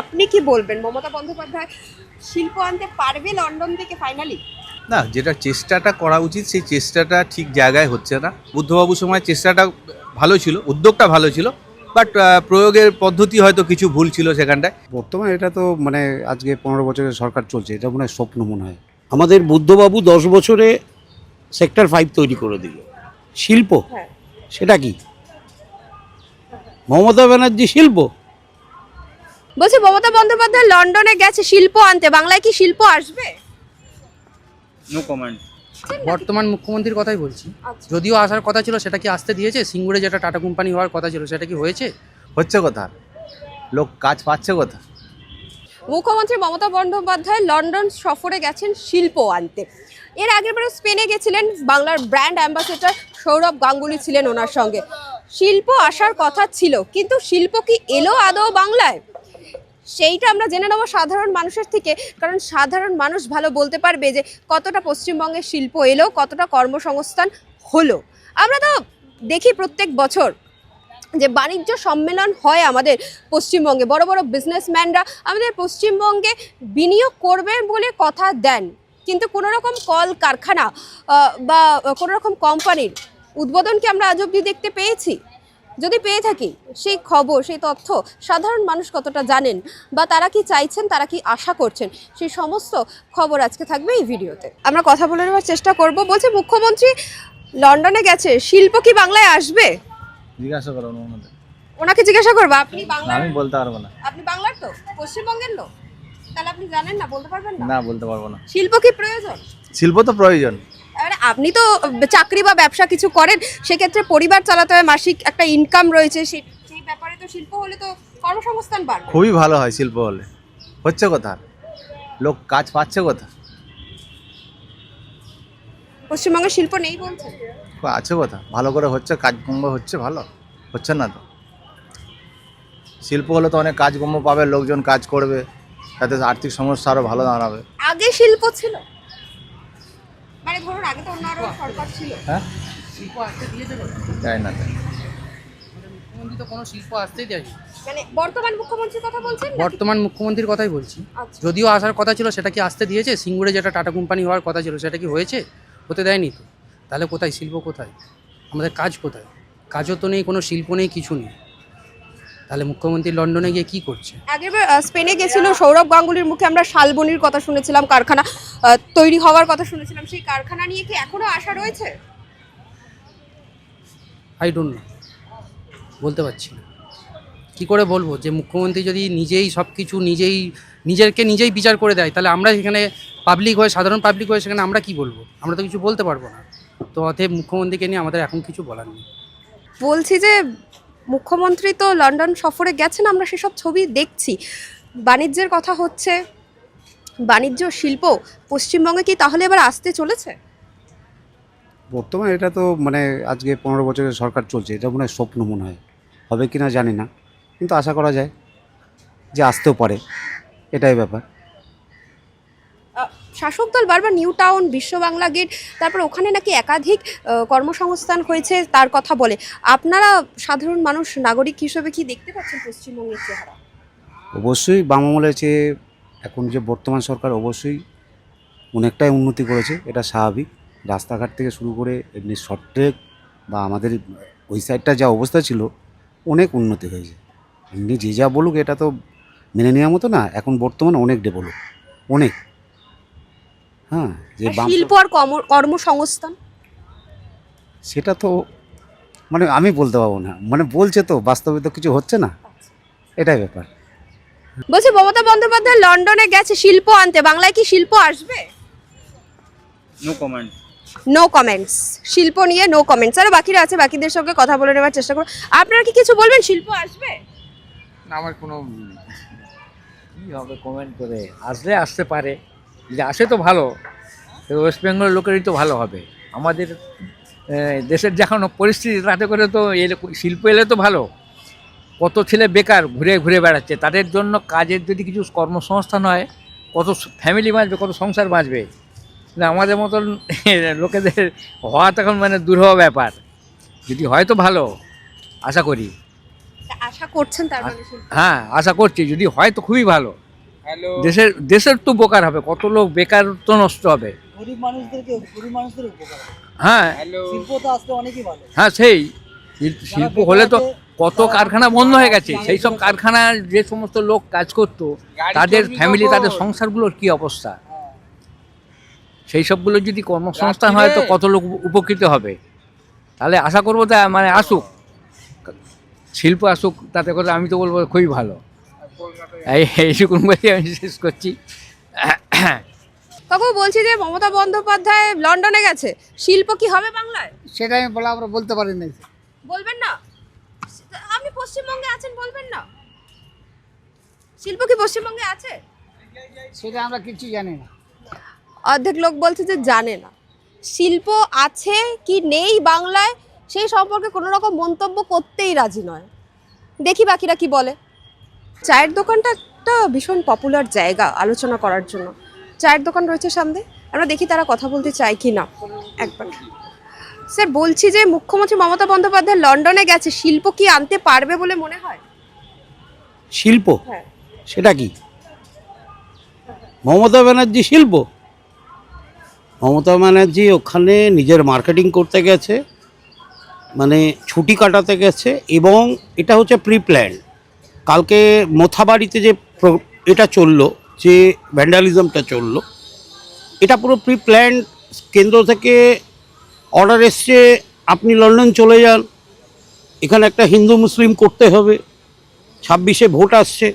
আপনি কি বলবেন? মমতা বন্দ্যোপাধ্যায় শিল্প আনতে পারবে লন্ডন থেকে ফাইনালি না যেটা চেষ্টাটা করা উচিত সেই চেষ্টাটা ঠিক জায়গায় হচ্ছে না। বুদ্ধবাবুর সময় চেষ্টাটা ভালো ছিল উদ্যোগটা ভালো ছিল বাট প্রয়োগের পদ্ধতি হয়তো কিছু ভুল ছিল সেখানটায়। বর্তমানে এটা তো মানে আজকে পনেরো বছরের সরকার চলছে এটা মনে হয় স্বপ্ন মনে হয়। আমাদের বুদ্ধবাবু দশ বছরে সেক্টর ফাইভ তৈরি করে দিল। শিল্প? হ্যাঁ। সেটা কি? মমতা ব্যানার্জি শিল্প? বলছি মমতা বন্দ্যোপাধ্যায় লন্ডনে গেছে শিল্প আনতে। বাংলায় কি শিল্প আসবে? নো কমেন্ট বর্তমান মুখ্যমন্ত্রীর কথাই বলছি। আচ্ছা। যদিও আসার কথা ছিল সেটা কি আসতে দিয়েছে? সিঙ্গুরে যেটা টাটা কোম্পানি হওয়ার কথা ছিল সেটা কি হয়েছে? হচ্ছে কথা। লোক কাজ পাচ্ছে কথা মুখ্যমন্ত্রী মমতা বন্দ্যোপাধ্যায় লন্ডন সফরে গেছেন শিল্প আনতে। এর আগের বারে স্পেনে গেছিলেন বাংলার ব্র্যান্ড অ্যাম্বাসেডর সৌরভ গাঙ্গুলি ছিলেন ওনার সঙ্গে। শিল্প আসার কথা ছিল কিন্তু শিল্প কি এলো আদৌ বাংলায়? সেইটা আমরা জেনে নেব সাধারণ মানুষের থেকে। কারণ সাধারণ মানুষ ভালো বলতে পারবে যে কতটা পশ্চিমবঙ্গে শিল্প এলো, কতটা কর্মসংস্থান হলো। আমরা তো দেখি প্রত্যেক বছর যে বাণিজ্য সম্মেলন হয় আমাদের পশ্চিমবঙ্গে। বড় বড় বিজনেসম্যানরা আমাদের পশ্চিমবঙ্গে বিনিয়োগ করবেন বলে কথা দেন। কিন্তু কোনো রকম কল কারখানা বা কোনো রকম কোম্পানির উদ্বোধন কি আমরা আজ অব্দি দেখতে পেয়েছি। যদি পেয়ে থাকি সেই খবর সেই তথ্য সাধারণ মানুষ কতটা জানেন বা তারা কি চাইছেন তারা কি আশা করছেন সেই সমস্ত খবর আজকে থাকবে এই ভিডিওতে। আমরা কথা বলে নেওয়ার চেষ্টা করব। বলছে মুখ্যমন্ত্রী লন্ডনে গেছে শিল্প কি বাংলায় আসবে? জিজ্ঞাসা করো ওনাকে। জিজ্ঞাসা করব আপনি বাংলা আমি বলতে পারব না। আপনি বাংলার তো পশ্চিমবঙ্গের লোক। তাহলে আপনি জানেন না বলতে পারবেন না? না বলতে পারব না। শিল্প কি প্রয়োজন? শিল্প তো প্রয়োজন। আপনি তো চাকরি বা ব্যবসা কিছু করেন সেক্ষেত্রে পরিবার চালাতে হয় মাসিক একটা ইনকাম রয়েছে সেই সেই ব্যাপারে তো শিল্প হলে তো কর্মসংস্থান বাড়বে। খুবই ভালো হয় শিল্প হলে। হচ্ছে কথা? লোক কাজ পাচ্ছে কথা? পশ্চিমবঙ্গের শিল্প নেই বলছেন? আছে কথা? ভালো করে হচ্ছে কাজকর্ম হচ্ছে ভালো? হচ্ছে না তো? শিল্প হলে তো অনেক কাজকর্ম পাবে লোকজন কাজ করবে তাতে আর্থিক সমস্যা আরও ভালো দাঁড়াবে। আগে শিল্প ছিল? মানে ধরুন আগে তো অন্য আরও সরকার ছিল। হ্যাঁ? শিল্প আসতে দিয়েছে তাই না। তাই মুখ্যমন্ত্রী তো কোনো শিল্প আসতেই দেয়নি। মানে বর্তমান মুখ্যমন্ত্রীর কথা বলছেন বর্তমান মুখ্যমন্ত্রীর কথাই বলছি। আচ্ছা। যদিও আসার কথা ছিল সেটা কি আসতে দিয়েছে? সিঙ্গুরে যেটা টাটা কোম্পানি হওয়ার কথা ছিল সেটা কি হয়েছে? হতে দেয়নি তো। তাহলে কোথায়? শিল্প কোথায়? আমাদের কাজ কোথায়? কাজও তো নেই কোনো শিল্প নেই কিছু নেই। তাহলে মুখ্যমন্ত্রী লন্ডনে গিয়ে কি করছে? আগেরবার স্পেনে গেছিল সৌরভ গাঙ্গুলির মুখে আমরা শালবনির কথা শুনেছিলাম কারখানা তৈরি হওয়ার কথা শুনেছিলাম। সেই কারখানা নিয়ে কি এখনও আশা রয়েছে? আই ডোন্ট নো বলতে পারছি না। কী করে বলব? যে মুখ্যমন্ত্রী যদি নিজেই সব কিছু নিজেই নিজেরকে নিজেই বিচার করে দেয় তাহলে আমরা সেখানে পাবলিক হয়ে সাধারণ পাবলিক হয়ে সেখানে আমরা কি বলব? আমরা তো কিছু বলতে পারব না। তো অতএব মুখ্যমন্ত্রীকে নিয়ে আমাদের এখন কিছু বলার নেই। বলছি যে মুখ্যমন্ত্রী তো লন্ডন সফরে গেছেন, আমরা সেসব ছবি দেখছি। বাণিজ্যের কথা হচ্ছে, বাণিজ্য শিল্প পশ্চিমবঙ্গে কি তাহলে এবার আসতে চলেছে? বর্তমানে এটা তো মানে আজকে পনেরো বছরের সরকার চলছে, এটা মনে হয় স্বপ্ন মনে হয়। হবে কি না জানি না, কিন্তু আশা করা যায় যে আসতেও পারে, এটাই ব্যাপার। শাসক দল বারবার নিউ টাউন, বিশ্ব বাংলা গেট, তারপর ওখানে নাকি একাধিক কর্মসংস্থান হয়েছে তার কথা বলে। আপনারা সাধারণ মানুষ, নাগরিক হিসেবে কি দেখতে পাচ্ছেন পশ্চিমবঙ্গের চেহারা? অবশ্যই বাম আমলের চেয়ে এখন যে বর্তমান সরকার অবশ্যই অনেকটাই উন্নতি করেছে, এটা স্বাভাবিক। রাস্তাঘাট থেকে শুরু করে এমনি শর্টট্রেক বা আমাদের ওই সাইডটা যা অবস্থা ছিল, অনেক উন্নতি হয়েছে। এমনি যে যা বলুক, এটা তো মেনে নেওয়ার মতো না, এখন বর্তমানে অনেক ডেভেলপ অনেক। হ্যাঁ যে বাম শিল্প আর কর্ম- কর্মসংস্থান? সেটা তো মানে আমি বলতে পারব না। মানে বলছে তো বাস্তবে তো কিছু হচ্ছে না। এটাই ব্যাপার। বলছি মমতা বন্দ্যোপাধ্যায় লন্ডনে গেছে শিল্প আনতে। বাংলায় কি শিল্প আসবে? নো কমেন্ট নো কমেন্টস শিল্প নিয়ে নো কমেন্টস আরও বাকিরা আছে বাকিদের সঙ্গে কথা বলে নেওয়ার চেষ্টা করুন আপনারা কি কিছু বলবেন? শিল্প আসবে? আমার কোনো কী হবে কমেন্ট করে? আসলে আসতে পারে। যদি আসে তো ভালো ওয়েস্ট বেঙ্গলের লোকেরই তো ভালো হবে। আমাদের দেশের যখন পরিস্থিতি তাতে করে তো এরকম শিল্প এলে তো ভালো। কত ছেলে বেকার ঘুরে ঘুরে বেড়াচ্ছে তাদের জন্য কাজের যদি কিছু কর্মসংস্থান হয় কত ফ্যামিলি বাঁচবে কত সংসার বাঁচবে। না আমাদের মতন লোকেদের হওয়া তখন মানে দুরূহ ব্যাপার। যদি হয় তো ভালো আশা করি। আশা করছেন তার মানে হ্যাঁ আশা করছি। যদি হয় তো খুবই ভালো। দেশের দেশের তো উপকার হবে কত লোক বেকার তো নষ্ট হবে। গরিব মানুষদেরকে গরিব মানুষদের উপকার হ্যাঁ। শিল্প তো আসলে অনেকই ভালো। হ্যাঁ সেই। শিল- শিল্প হলে তো কত কারখানা বন্ধ হয়ে গেছে। সেই সব কারখানার যে সমস্ত লোক কাজ করতো তাদের ফ্যামিলি তাদের সংসারগুলোর কি অবস্থা? সেই সবগুলো যদি কর্মসংস্থান হয় তো কত লোক উপকৃত হবে? তাহলে আশা করব তা মানে আসুক। শিল্প আসুক তাতে করে আমি তো বলব খুবই ভালো। এইটুকুন বলে আমি শেষ করছি। কাকু বলছি যে মমতা বন্দ্যোপাধ্যায় লন্ডনে গেছে। শিল্প কি হবে বাংলায়? সেটা আমি বলা আমরা বলতে পারি না বলবেন না? আপনি পশ্চিমবঙ্গে আছেন বলবেন না? শিল্প কি পশ্চিমবঙ্গে আছে? সেটা আমরা কিছু জানি না। অর্ধেক লোক বলছে যে জানে না। শিল্প আছে কি নেই বাংলায় সেই সম্পর্কে কোনো রকম মন্তব্য করতেই রাজি নয়। দেখি বাকিরা কি বলে। চায়ের দোকানটা একটা ভীষণ পপুলার জায়গা আলোচনা করার জন্য। চায়ের দোকান রয়েছে সামনে। আমরা দেখি তারা কথা বলতে চায় কি না একবার। স্যার বলছি যে মুখ্যমন্ত্রী মমতা বন্দ্যোপাধ্যায় লন্ডনে গেছে। শিল্প কি আনতে পারবে বলে মনে হয়? শিল্প? হ্যাঁ। সেটা কি? মমতা ব্যানার্জি শিল্প? মমতা ব্যানার্জি ওখানে নিজের মার্কেটিং করতে গেছে মানে ছুটি কাটাতে গেছে এবং এটা হচ্ছে প্রি প্ল্যান কালকে মোথাবাড়িতে যে এটা চলল, যে ভ্যান্ডালিজমটা চলল, এটা পুরো প্রি প্ল্যান কেন্দ্র থেকে অর্ডার এসছে, আপনি লন্ডন চলে যান, এখানে একটা হিন্দু মুসলিম করতে হবে, ছাব্বিশে ভোট আসছে।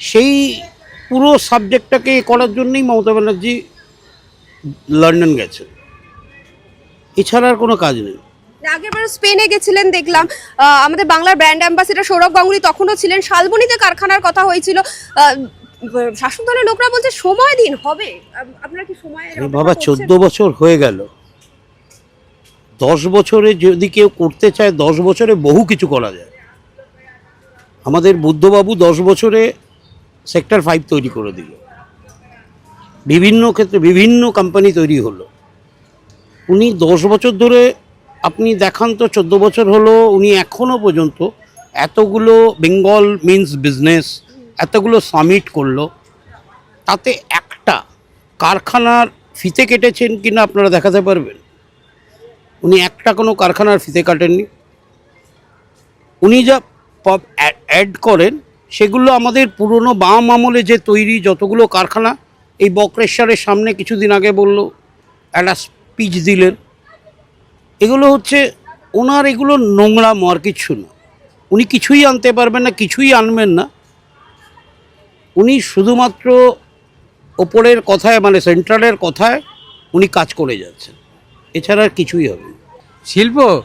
সেই পুরো সাবজেক্টটাকে করার জন্যই মমতা ব্যানার্জি লন্ডন গেছে এছাড়া আর কোনো কাজ নেই। আগেরবার স্পেনে গেছিলেন দেখলাম আমাদের বাংলার ব্র্যান্ড অ্যাম্বাসেডার সৌরভ গাঙ্গুলি তখনও ছিলেন। শালবনিতে কারখানার কথা হয়েছিল। শাসক দলের লোকরা বলছে সময় দিন হবে। আপ- আপনারা কি সময় বাবা চোদ্দ বছর হয়ে গেল। দশ বছরে যদি কেউ করতে চায় দশ বছরে বহু কিছু করা যায়। আমাদের বুদ্ধবাবু দশ বছরে সেক্টর ফাইভ তৈরি করে দিল। বিভিন্ন ক্ষেত্রে বিভিন্ন কোম্পানি তৈরি হলো। উনি দশ বছর ধরে আপনি দেখান তো, চোদ্দ বছর হলো, উনি এখনও পর্যন্ত এতগুলো বেঙ্গল মিন্স বিজনেস, এতগুলো সামিট করল, তাতে একটা কারখানার ফিতে কেটেছেন কিনা আপনারা দেখাতে পারবেন? উনি একটা কোনো কারখানার ফিতে কাটেননি। উনি যা অ্যাড করেন, সেগুলো আমাদের পুরনো বাম আমলে যে তৈরি যতগুলো কারখানা, এই বক্রেশ্বরের সামনে কিছুদিন আগে বলল, একটা স্পিচ দিলেন। এগুলো হচ্ছে, ওনার এগুলো নোংরা আর কিছু না। উনি কিছুই আনতে পারবেন না, কিছুই আনবেন না। উনি শুধুমাত্র ওপরের কথায় মানে সেন্ট্রালের কথায় উনি কাজ করে যাচ্ছেন। এছাড়া আর কিছুই হবে। শিল্প?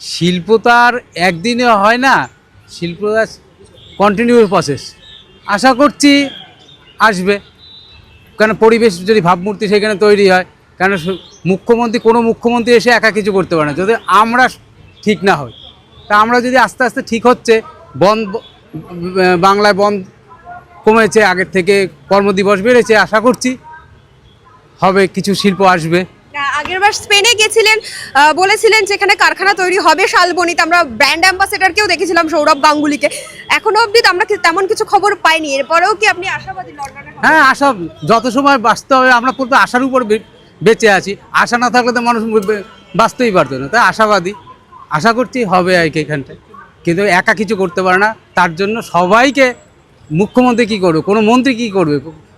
শিল্প তো আর একদিনে হয় না। শিল্প কন্টিনিউ প্রসেস আশা করছি আসবে। কেন পরিবেশ যদি ভাবমূর্তি সেখানে তৈরি হয় কেন মুখ্যমন্ত্রী কোনো মুখ্যমন্ত্রী এসে একা কিছু করতে পারে না। যদি আমরা ঠিক না হই তা আমরা যদি আস্তে আস্তে ঠিক হচ্ছে বন্ধ বাংলায় বন্ধ কমেছে আগের থেকে কর্মদিবস বেড়েছে আশা করছি হবে কিছু শিল্প আসবে। আগেরবার স্পেনে গেছিলেন বলেছিলেন যেখানে কারখানা তৈরি হবে শালবনিতে। আমরা ব্র্যান্ড অ্যাম্বাসেডারকেও দেখেছিলাম সৌরভ গাঙ্গুলিকে। এখনও অবধি তো আমরা তেমন কিছু খবর পাইনি। এরপরেও কি আপনি আশাবাদী হ্যাঁ আশা যত সময় বাঁচতে হবে আমরা কিন্তু আশার উপর বেঁচে আছি। আশা না থাকলে তো মানুষ বাঁচতেই পারতো না। তাই আশাবাদী। আশা করছি হবে আর কি এখানটায়। কিন্তু একা কিছু করতে পারে না। তার জন্য সবাইকে মুখ্যমন্ত্রী কি করবে? কোনো মন্ত্রী কি করবে?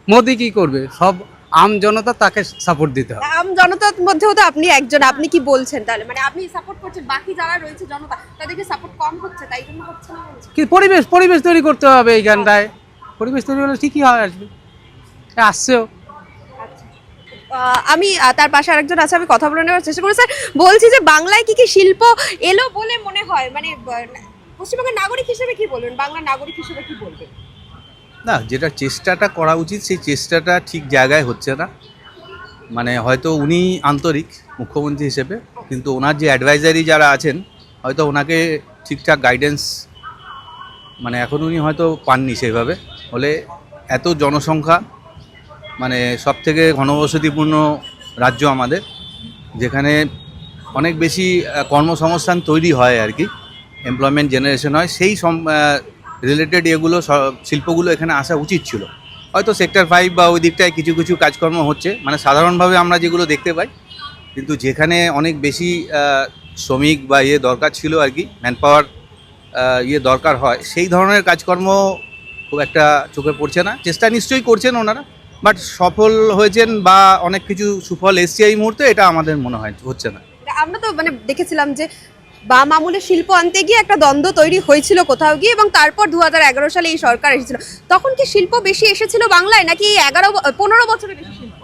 মোদি কি করবে? সব আম জনতা তাকে সাপোর্ট দিতে হবে। আম জনতার মধ্যেও তো আপনি একজন। আপনি কি বলছেন তাহলে? মানে আপনি সাপোর্ট করছেন বাকি যারা রয়েছে জনতা তাদেরকে সাপোর্ট কম হচ্ছে তাই জন্য হচ্ছে না কি পরিবেশ পরিবেশ তৈরি করতে হবে এইখানটায় পরিবেশ তৈরি হলে ঠিকই হয় আসবে। আসছেও। আমি তার পাশে আরেকজন আছে, আমি কথা বলে নেওয়ার চেষ্টা করি স্যার, বলছি যে বাংলায় কি কি শিল্প এলো বলে মনে হয়? মানে পশ্চিমবঙ্গের নাগরিক হিসেবে কি বলবেন? বাংলার নাগরিক হিসেবে কি বলবেন? না, যেটা চেষ্টাটা করা উচিত, সেই চেষ্টাটা ঠিক জায়গায় হচ্ছে না। মানে হয়তো উনি আন্তরিক মুখ্যমন্ত্রী হিসেবে, কিন্তু ওনার যে অ্যাডভাইজারি যারা আছেন, হয়তো ওনাকে ঠিকঠাক গাইডেন্স মানে এখন উনি হয়তো পাননি সেভাবে। হলে এত জনসংখ্যা মানে সব থেকে ঘনবসতিপূর্ণ রাজ্য আমাদের, যেখানে অনেক বেশি কর্মসংস্থান তৈরি হয় আর কি এমপ্লয়মেন্ট জেনারেশন হয়। সেই সম রিলেটেড এগুলো শিল্পগুলো এখানে আসা উচিত ছিল। হয়তো সেক্টর ফাইভ বা ওই দিকটায় কিছু কিছু কাজকর্ম হচ্ছে মানে সাধারণভাবে আমরা যেগুলো দেখতে পাই, কিন্তু যেখানে অনেক বেশি শ্রমিক বা ইয়ে দরকার ছিল আর কি ম্যান পাওয়ার ইয়ে দরকার হয়, সেই ধরনের কাজকর্ম খুব একটা চোখে পড়ছে না। চেষ্টা নিশ্চয়ই করছেন ওনারা বাট সফল হয়েছেন বা অনেক কিছু সুফল এসছে এই মুহূর্তে এটা আমাদের মনে হয় হচ্ছে না। আমরা তো মানে দেখেছিলাম যে বাম আমলে শিল্প আনতে গিয়ে একটা দ্বন্দ্ব তৈরি হয়েছিল কোথাও গিয়ে এবং তারপর দু হাজার এগারো সালে এই সরকার এসেছিল। তখন কি শিল্প বেশি এসেছিল বাংলায় নাকি এই এগারো ব- পনেরো বছরে বেশি শিল্প?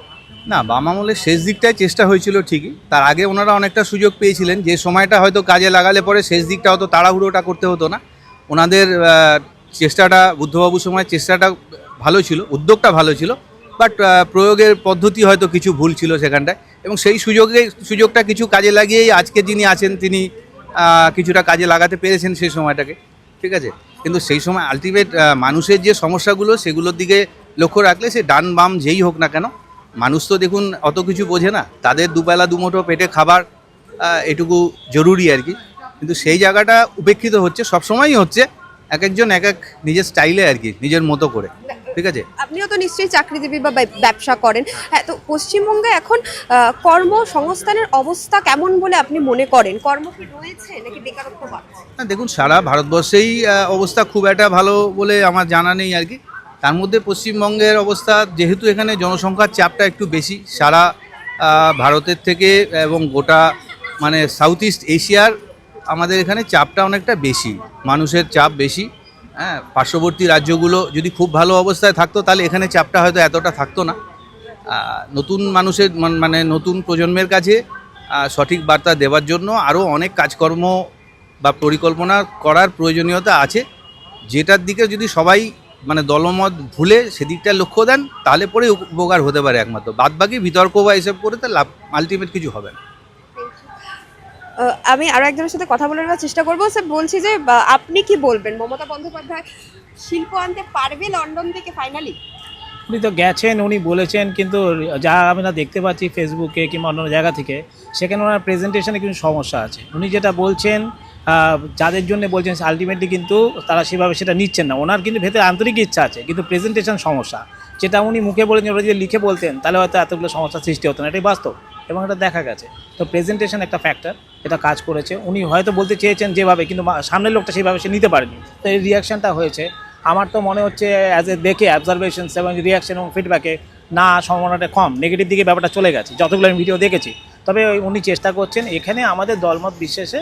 না বাম আমলের শেষ দিকটায় চেষ্টা হয়েছিল ঠিকই। তার আগে ওনারা অনেকটা সুযোগ পেয়েছিলেন যে সময়টা হয়তো কাজে লাগালে পরে শেষ দিকটা হয়তো তাড়াহুড়োটা করতে হতো না। ওনাদের চেষ্টাটা বুদ্ধবাবুর সময় চেষ্টাটা ভালো ছিল উদ্যোগটা ভালো ছিল। বাট প্রয়োগের পদ্ধতি হয়তো কিছু ভুল ছিল সেখানটায়। এবং সেই সুযোগে, সুযোগটা কিছু কাজে লাগিয়েই আজকে যিনি আছেন, তিনি কিছুটা কাজে লাগাতে পেরেছেন সেই সময়টাকে। ঠিক আছে? কিন্তু সেই সময় আলটিমেট মানুষের যে সমস্যাগুলো, সেগুলোর দিকে লক্ষ্য রাখলে সে ডান বাম যেই হোক না কেন, মানুষ তো দেখুন অত কিছু বোঝে না। তাদের দুবেলা, দুমুঠো পেটে খাবার এটুকু জরুরি আর কি। কিন্তু সেই জায়গাটা উপেক্ষিত হচ্ছে, সবসময়ই হচ্ছে এক একজন এক এক নিজের স্টাইলে আর কি, নিজের মতো করে। ঠিক আছে? আপনিও তো নিশ্চয়ই চাকরিজীবী বা ব্যবসা করেন। হ্যাঁ তো পশ্চিমবঙ্গে এখন কর্মসংস্থানের অবস্থা কেমন বলে আপনি মনে করেন? কর্ম কি রয়েছে নাকি বেকারত্ব বাড়ছে? না দেখুন সারা ভারতবর্ষেই অবস্থা খুব একটা ভালো বলে আমার জানা নেই আর কি। তার মধ্যে পশ্চিমবঙ্গের অবস্থা যেহেতু এখানে জনসংখ্যার চাপটা একটু বেশি সারা ভারতের থেকে এবং গোটা মানে সাউথ ইস্ট এশিয়ার আমাদের এখানে চাপটা অনেকটা বেশি মানুষের চাপ বেশি। হ্যাঁ পার্শ্ববর্তী রাজ্যগুলো যদি খুব ভালো অবস্থায় থাকতো, তাহলে এখানে চাপটা হয়তো এতটা থাকতো না। নতুন মানুষের মান- নতুন প্রজন্মের কাছে সঠিক বার্তা দেওয়ার জন্য আরও অনেক কাজকর্ম বা পরিকল্পনা করার প্রয়োজনীয়তা আছে। যেটার দিকে যদি সবাই মানে দলমত ভুলে সেদিকটা লক্ষ্য দেন, তাহলে পরে উপকার হতে পারে একমাত্র। বাদবাকি বিতর্ক বা এসব করে তো লাভ আলটিমেট কিছু হবে না। আমি আরও একজনের সাথে কথা বলার চেষ্টা করব। স্যার, বলছি যে আপনি কি বলবেন? মমতা বন্দ্যোপাধ্যায় শিল্প আনতে পারবে লন্ডন থেকে ফাইনালি উনি তো গেছেন, উনি বলেছেন, কিন্তু যা আমরা দেখতে পাচ্ছি ফেসবুকে কিংবা অন্য জায়গা থেকে, সেখানে ওনার প্রেজেন্টেশনে কিছু সমস্যা আছে। উনি যেটা বলছেন যাদের জন্য বলছেন আলটিমেটলি কিন্তু তারা সেভাবে সেটা নিচ্ছেন না। ওনার কিন্তু ভেতরে আন্তরিক ইচ্ছা আছে, কিন্তু প্রেজেন্টেশন সমস্যা। যেটা উনি মুখে বলেছেন ওরা যদি লিখে বলতেন, তাহলে হয়তো এতগুলো সমস্যার সৃষ্টি হতো না। এটাই বাস্তব, এবং এটা দেখা গেছে। তো প্রেজেন্টেশন একটা ফ্যাক্টর এটা কাজ করেছে। উনি হয়তো বলতে চেয়েছেন যেভাবে কিন্তু সামনের লোকটা সেভাবে সে নিতে পারেনি। তো এই রিয়াকশনটা হয়েছে। আমার তো মনে হচ্ছে অ্যাজ এ দেখে অবজারভেশনস এবং রিয়াকশন এবং ফিডব্যাকে না সম্ভাবনাটা কম। নেগেটিভ দিকে ব্যাপারটা চলে গেছে যতগুলো আমি ভিডিও দেখেছি। তবে উনি চেষ্টা করছেন এখানে আমাদের দলমত বিশ্বাসে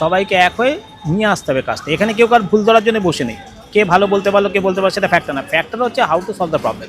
সবাইকে এক হয়ে নিয়ে আসতে হবে কাজটা। এখানে কেউ কার ভুল ধরার জন্য বসে নেই। কে ভালো বলতে পারল কে বলতে পারল সেটা ফ্যাক্টর না। ফ্যাক্টর হচ্ছে how to solve the problem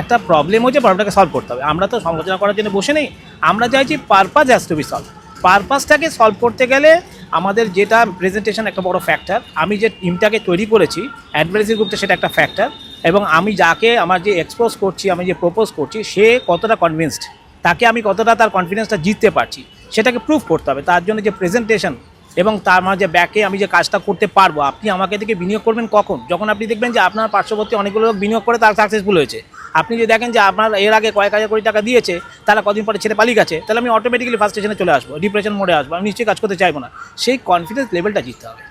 একটা প্রবলেম হচ্ছে প্রবলেমটাকে সলভ করতে হবে। আমরা তো সমালোচনা করার জন্য বসে নেই। আমরা চাইছি purpose has to be solve পারপাসটাকে solve করতে গেলে আমাদের যেটা প্রেজেন্টেশন একটা বড় ফ্যাক্টর আমি যে টিমটাকে তৈরি করেছি অ্যাডভাইজারি গ্রুপটা সেটা একটা ফ্যাক্টর এবং আমি যাকে আমার যে এক্সপোজ করছি, আমি যে প্রপোজ করছি, সে কতটা কনভিন্সড তাকে আমি কতটা তার কনফিডেন্সটা জিততে পারছি, সেটাকে প্রুভ করতে হবে। তার জন্য যে প্রেজেন্টেশন এবং তার মাঝে ব্যাকে আমি যে কাজটা করতে পারব, আপনি আমাকে থেকে বিনিয়োগ করবেন কখন? যখন আপনি দেখবেন যে আপনার পার্শ্ববর্তী অনেকগুলো লোক বিনিয়োগ করে তার সাকসেসফুল হয়েছে। আপনি যদি দেখেন যে আপনার এর আগে কয়েক হাজার কোটি টাকা দিয়েছে, তাহলে কদিন পরে ছেড়ে পালিয়ে গেছে, তাহলে আমি অটোমেটিক্যালি ফার্স্ট স্টেশনে চলে আসব ডিপ্রেশন মোডে আসব, আমি নিশ্চয়ই কাজ করতে চাইব না। সেই কনফিডেন্স লেভেলটা জিততে হবে।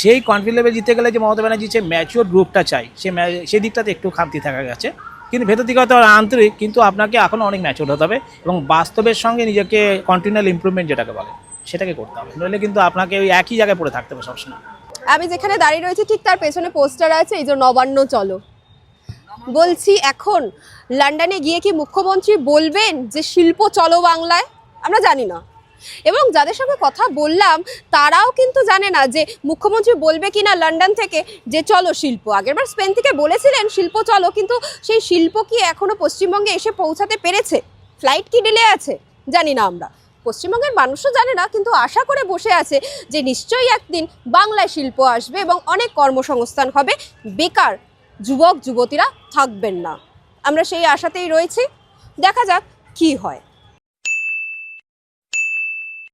সেই কনফিডেন্স লেভেল জিততে গেলে যে মমতা ব্যানার্জি যে ম্যাচিওর গ্রুপটা চাই, সে সেই দিকটাতে একটু খামতি থাকা গেছে। কিন্তু ভেতর দিকে হয়তো আন্তরিক, কিন্তু আপনাকে এখনও অনেক ম্যাচিওর হতে হবে এবং বাস্তবের সঙ্গে নিজেকে কন্টিনিউয়াল ইমপ্রুভমেন্ট যেটাকে বলে, সেটাকে করতে হবে। নইলে কিন্তু আপনাকে ওই একই জায়গায় পড়ে থাকতে হবে সবসময়। আমি যেখানে দাঁড়িয়ে রয়েছি, ঠিক তার পেছনে পোস্টার আছে, এই যে নবান্ন চলো। বলছি, এখন লন্ডনে গিয়ে কি মুখ্যমন্ত্রী বলবেন যে শিল্প চলো বাংলায়? আমরা জানি না। এবং যাদের সঙ্গে কথা বললাম, তারাও কিন্তু জানে না যে মুখ্যমন্ত্রী বলবে কি না লন্ডন থেকে যে চলো শিল্প। আগেরবার স্পেন থেকে বলেছিলেন, শিল্প চলো কিন্তু সেই শিল্প কি এখনও পশ্চিমবঙ্গে এসে পৌঁছাতে পেরেছে? ফ্লাইট কি ডিলে আছে? জানি না আমরা। পশ্চিমবঙ্গের মানুষও জানে না, কিন্তু আশা করে বসে আছে যে নিশ্চয়ই একদিন বাংলায় শিল্প আসবে এবং অনেক কর্মসংস্থান হবে। বেকার যুবক যুবতীরা থাকবেন না। আমরা সেই আশাতেই রয়েছি। দেখা যাক কি হয়।